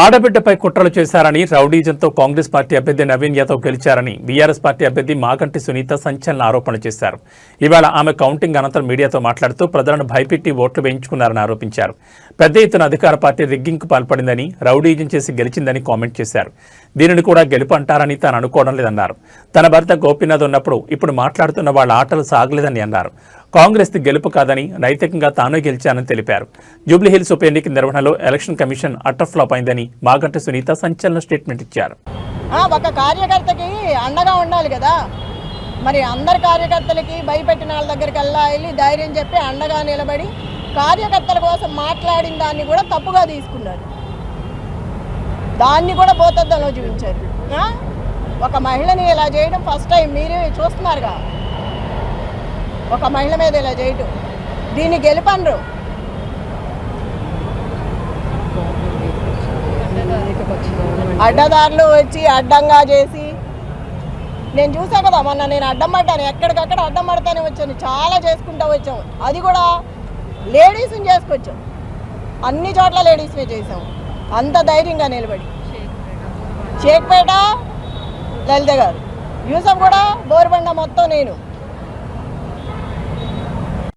ఆడబిడ్డపై కుట్రలు చేశారని రౌడీజంతో Congress party అభ్యర్థి నవీన్ యాదవ్ గెలిచారని బీఆర్ఎస్ పార్టీ అభ్యర్థి మాగంటి సునీత సంచలన ఆరోపణలు చేశారు. ఇవాళ ఆమె కౌంటింగ్ అనంతరం మీడియాతో మాట్లాడుతూ ప్రజలను భయపెట్టి ఓట్లు వేయించుకున్నారని ఆరోపించారు. పెద్ద ఎత్తున అధికార పార్టీ రిగ్గింగ్కు పాల్పడిందని రౌడీజం చేసి గెలిచిందని కామెంట్ చేశారు. దీనిని కూడా గెలుపు అంటారని తాను అనుకోవడం లేదన్నారు. తన భర్త గోపీనాథ్ ఉన్నప్పుడు ఇప్పుడు మాట్లాడుతున్న వాళ్ళ ఆటలు సాగలేదని అన్నారు. కాంగ్రెస్కి గెలుపు కాదని నైతికంగా తాను గెలిచానని తెలిపారు. జూబ్లీహిల్స్ ఉప ఎన్నిక నిర్వహణలో ఎలక్షన్ కమిషన్ అట్టర్ ఫ్లాప్ అయిందని మాగంట సునీత సంచలన స్టేట్మెంట్ ఇచ్చారు. ఒక కార్యకర్తకి అండగా ఉండాలి కదా. మరి అందరి కార్యకర్తలకి భయపెట్టిన వాళ్ళ దగ్గరికి వెళ్ళా వెళ్ళి ధైర్యం చెప్పి అండగా నిలబడి కార్యకర్తల కోసం మాట్లాడిన దాన్ని కూడా తప్పుగా తీసుకున్నారు దాన్ని కూడా భూతద్దంలో చూపించారు. ఒక మహిళని ఇలా చేయడం ఫస్ట్ టైం మీరే చూస్తున్నారుగా. ఒక మహిళ మీద ఇలా చేయటం. దీన్ని గెలిపండ్రు. అడ్డదారులు వచ్చి అడ్డంగా చేసి నేను చూసా కదా మొన్న నేను అడ్డం పడ్డాను. ఎక్కడికక్కడ అడ్డం పడతానే వచ్చాను. చాలా చేసుకుంటూ వచ్చాం. అది కూడా లేడీస్ని చేసుకొచ్చాం. అన్ని చోట్ల లేడీస్నే చేసాం అంత ధైర్యంగా నిలబడి. షేక్పేట లలిత గారు. యూసఫ్ కూడా బోరుబండ మొత్తం నేను.